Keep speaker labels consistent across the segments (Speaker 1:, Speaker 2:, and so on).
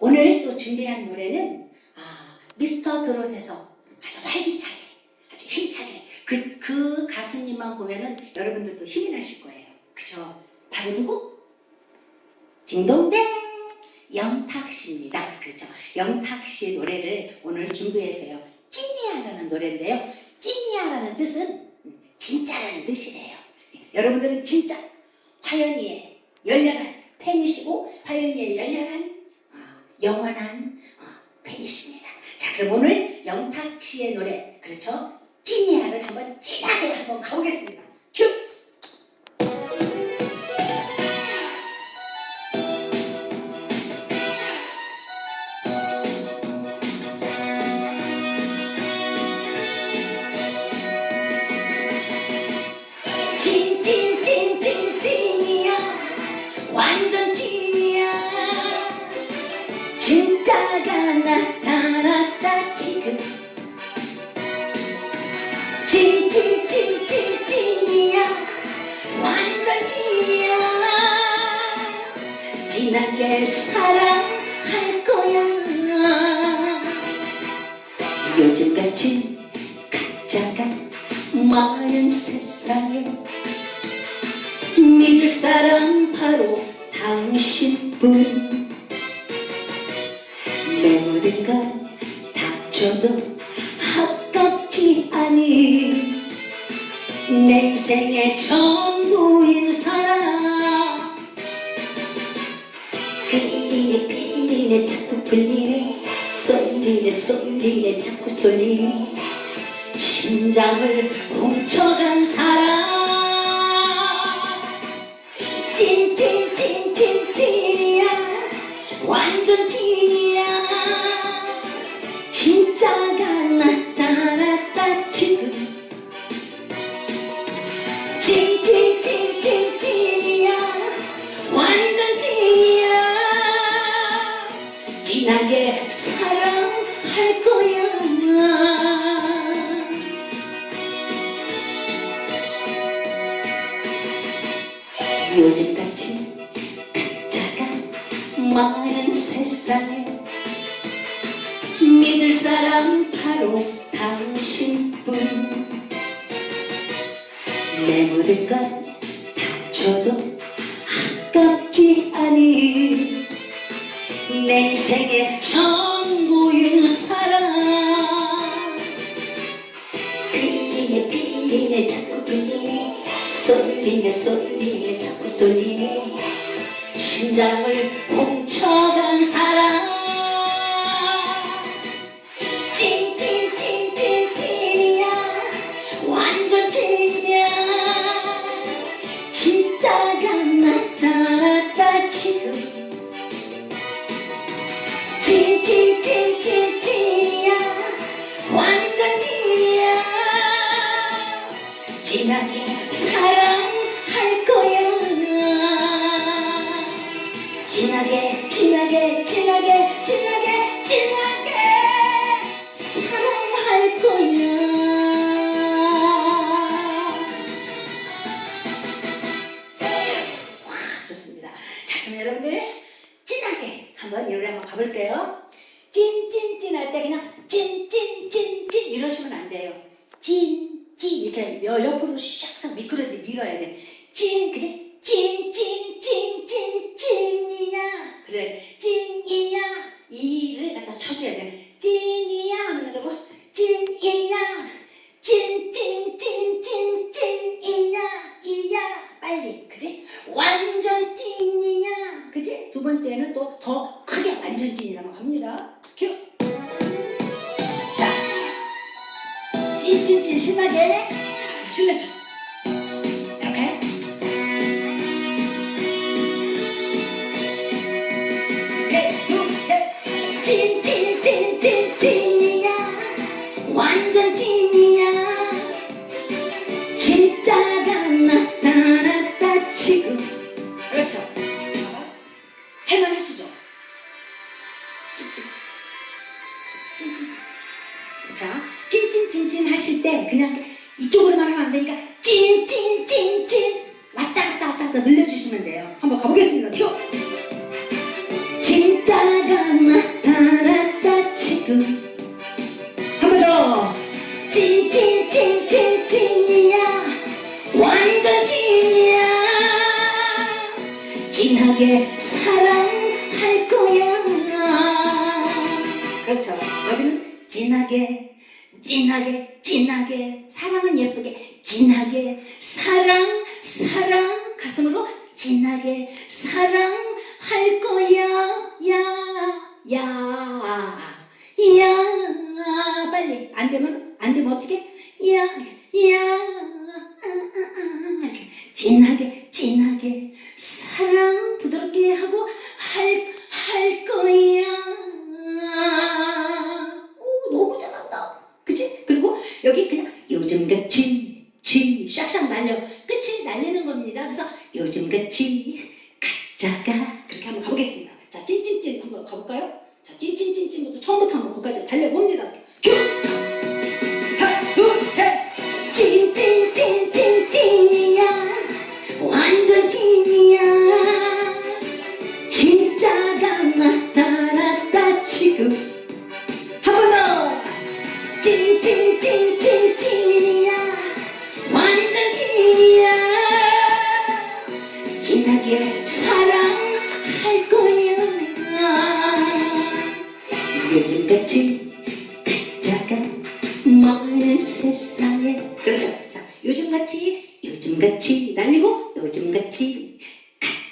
Speaker 1: 오늘 또 준비한 노래는 아, 미스터 드롯에서 아주 활기차게, 아주 힘차게 그, 그 가수님만 보면은 여러분들도 힘이 나실 거예요. 그죠? 바로 누구? 딩동댕! 영탁 씨입니다. 그렇죠. 영탁 씨의 노래를 오늘 준비해서요. 찐이야라는 노래인데요. 찐이야라는 뜻은 음, 진짜라는 뜻이래요. 여러분들은 진짜 화연이의 열렬한 팬이시고 화연이의 열렬한 어, 영원한 어, 팬이십니다. 자 그럼 오늘 영탁 씨의 노래 그렇죠? 찐이야를 한번 찐하게 한번 가보겠습니다. 진짜가 나타났다 지금. 찐찐찐찐찐이야. 완전 찐이야. 진하게 사랑할 거야. 요즘같이 가짜가 많은 세상에. 믿을 사람 바로 건 닥쳐도 아깝지 않은 내 인생의 전부인 사람. 끌리네 끌리네 자꾸 끌리네. 쏠리네 쏠리네 자꾸 쏠리네. 심장을 당신뿐. 내 모든 건 다쳐도 아깝지 않은 내 인생의 번째는 또 더 크게 완전 찐이라고 합니다. 큐. 자, 찐찐찐 신나게 실내서 완전 찐이야. 진짜 나에게 사랑할 거야. 그렇죠. 여기는 진하게 진하게 진하게 사랑은 예쁘게 진하게 사랑 사랑 가슴으로 진하게 사랑할 거야. 야야야. 야, 야, 빨리 안 되면 안 되면 어떻게 야야. 아, 아, 아, 진하게 진하게.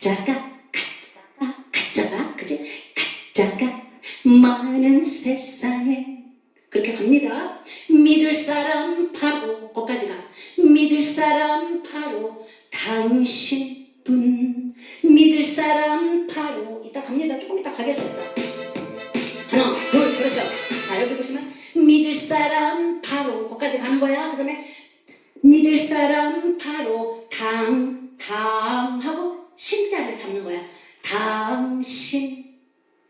Speaker 1: 가짜가 가짜가 가짜가 그지? 가짜가. 많은 세상에. 그렇게 갑니다 잡는 거야. 당신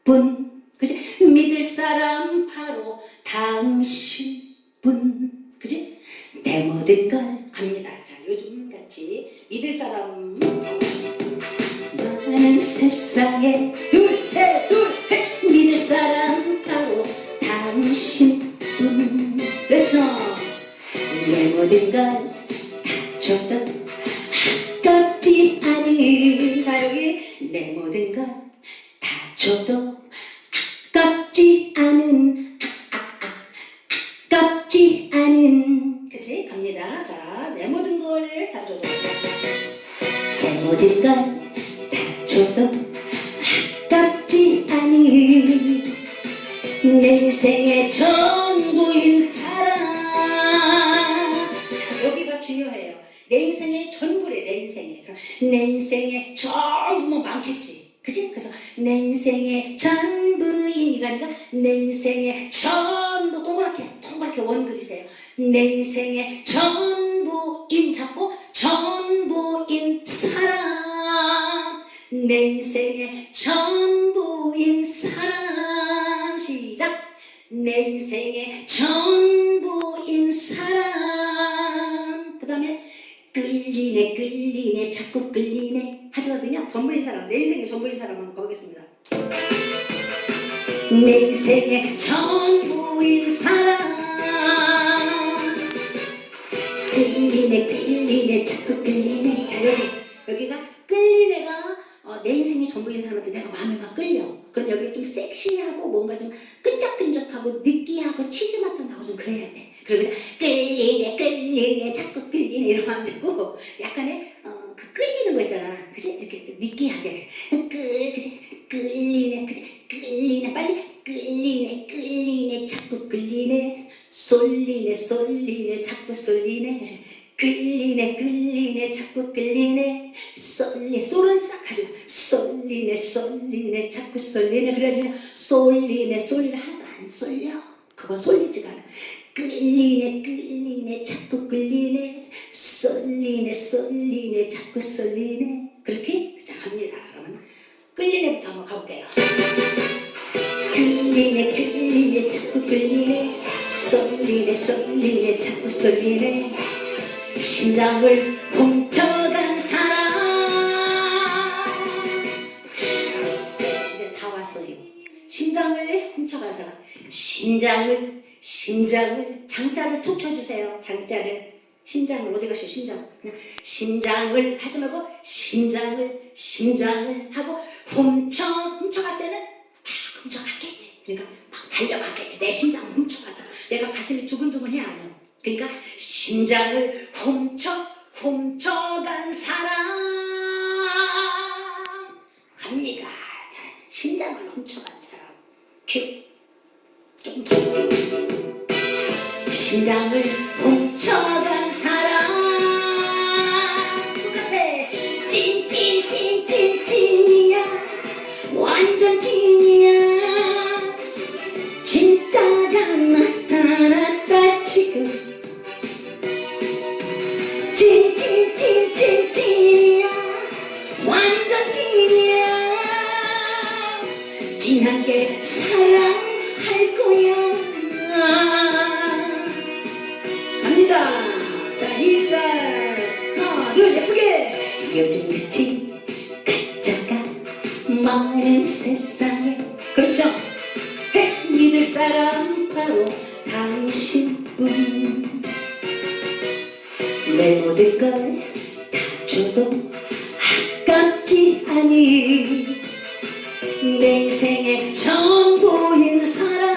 Speaker 1: 분. 그지? 믿을 사람 바로 당신 분. 그지? 내 모든 걸 갑니다. 자, 요즘 같이 믿을 사람 많은 세상에 둘, 셋, 둘, 셋. 믿을 사람 바로 당신 분. 그렇죠? 내 모든 걸 다쳐도 않은 자 여기 내 모든 걸 다쳐도 내 인생의 전부인 아니라 내 인생의 전부 동그랗게 동그랗게 원 그리세요. 내 인생의 전부인 잡고 전부인 사랑. 내 인생의 전부인 사랑. 시작. 내 인생의 전부인 사랑. 그 다음에 끌리네 끌리네 자꾸 끌리네. 하거든요 전부인 사람 내 인생의 전부인 사람 한번 가보겠습니다. 내 인생의 전부인 사랑 끌리네 끌리네 자꾸 끌리네. 자 여기 여기가 끌리네가 어, 내 인생의 전부인 사람한테 내가 마음이 막 끌려 그럼 여기를 좀 섹시하고 뭔가 좀 끈적끈적하고 느끼하고 치즈 맛도 나고 좀 그래야 돼 그러면 끌리네 끌리네 자꾸 끌리네 이러면 안 되고 약간의 어, 그 끌리는 거 있잖아 그지 이렇게 느끼하게 끌 그지 끌리네 그지 끌리네 빨리 끌리네 끌리네 자꾸 끌리네. 쏠리네 쏠리네 자꾸 쏠리네? 끌리네 끌리네 자꾸 끌리네. 쏠리 쏠은 싹 가지고 쏠리네 쏠리네 자꾸 쏠리네. 그래가지고 쏠리네 쏠리네. 하나도 안 쏠려. 그건 쏠리지가 않아. 끌리네 끌리네 자꾸 끌리네. 쏠리네 쏠리네 자꾸 쏠리네. 그렇게 자 갑니다 그러면 끌리네부터 한번 가볼게요 끌리네 끌리네 자꾸 끌리네. 쏠리네 쏠리네 자꾸 쏠리네. 심장을 훔쳐간 사람. 이제 다 왔어요. 심장을 훔쳐간 사람. 심장을 심장을 장자를 툭 쳐주세요. 장자를. 심장을 어디 가시오 심장? 그냥 심장을 하지 말고 심장을 심장을 하고 훔쳐 훔쳐갈 때는 막 훔쳐갔겠지 그러니까 막 달려갔겠지. 내 심장 훔쳐가서 내가 가슴이 두근두근해 아니요. 그러니까 심장을 훔쳐 훔쳐간 사람 갑니다. 자, 심장을 훔쳐간 사람. 큐. 조금 더. 심장을 지금 찐찐찐찐찐이야 완전 찐이야. 진하게 사랑할 거야. 갑니다. 자 2절 하나 둘 예쁘게. 요즘 같이 가짜가 많은 세상에. 그렇죠. 해 믿을 사람 바로 당신 뿐. 내 모든 걸 다 줘도 아깝지 않니 내 인생의 전부인 사람.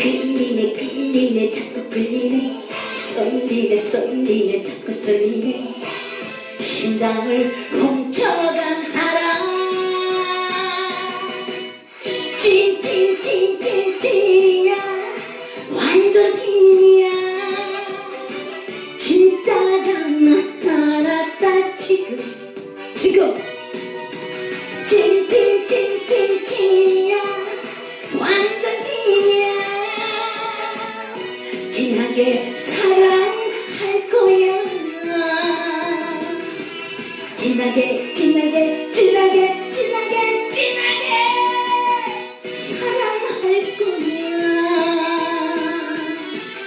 Speaker 1: 끌리네 끌리네 자꾸 끌리네. 쏠리네 쏠리네 자꾸 쏠리네. 심장을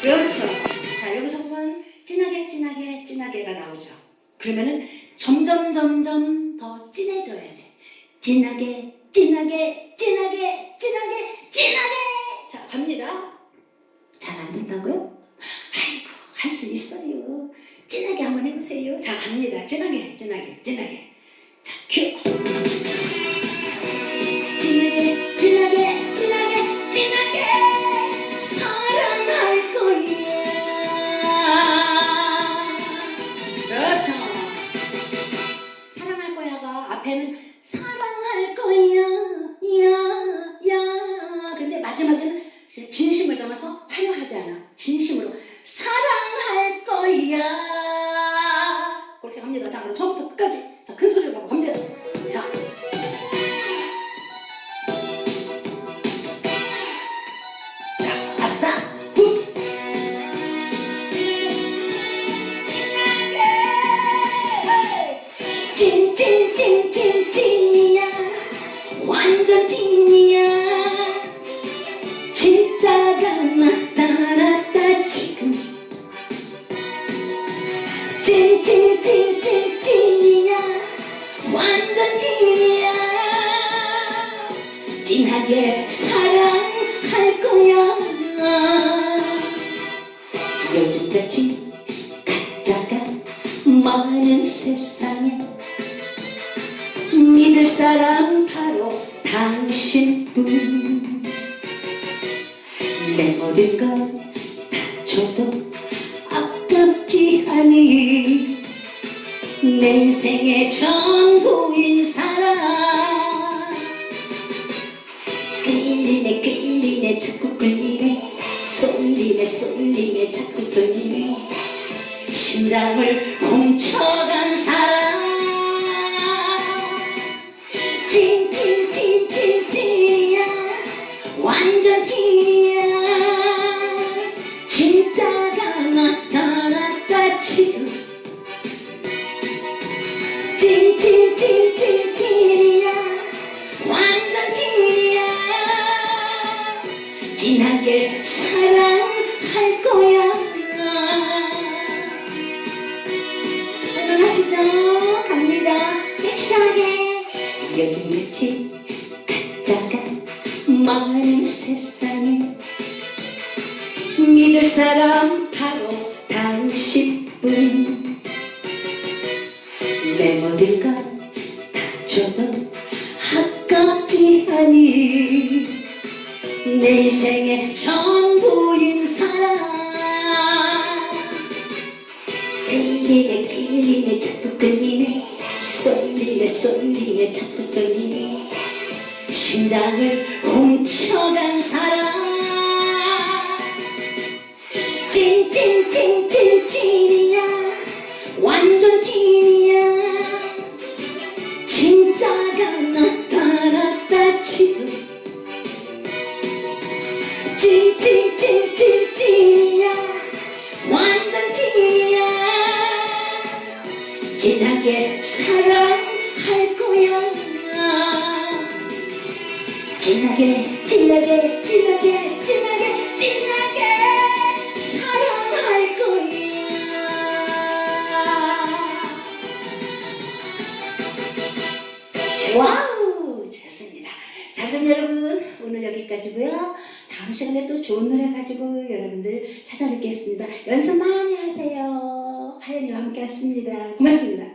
Speaker 1: 그렇죠. 자 여기서 보면 진하게 진하게 진하게가 나오죠. 그러면은 점점 점점 더 진해져야 돼. 진하게 진하게 진하게 진하게 진하게! 자 갑니다. 잘 안 된다고요? 아이고 할 수 있어요. 진하게 한번 해보세요. 자 갑니다. 진하게 진하게 진하게. 자 큐 세상에 믿을 사람 바로 당신뿐. 내 모든 걸다 줘도 아깝지 않니 내 인생의 전 심장을 훔쳐간 사람. 찐찐 안녕하시죠 갑니다. 섹시하게 요즘 며칠 가짜가 많은 세상에 믿을 사람 바로 당신뿐. 내 모든 걸다 줘도 아깝지 않니 내 인생의 끌리네. 쏠리네 쏠리네 자꾸 쏠리네. 심장을 훔쳐 사랑할 거야. 진하게 진하게 진하게 진하게 진하게 사랑할 거야. 와우 좋습니다. 자 그럼 여러분 오늘 여기까지고요. 다음 시간에 또 좋은 노래 가지고 여러분들 찾아뵙겠습니다. 연습 많이 하세요. 하연이와 함께 했습니다. 고맙습니다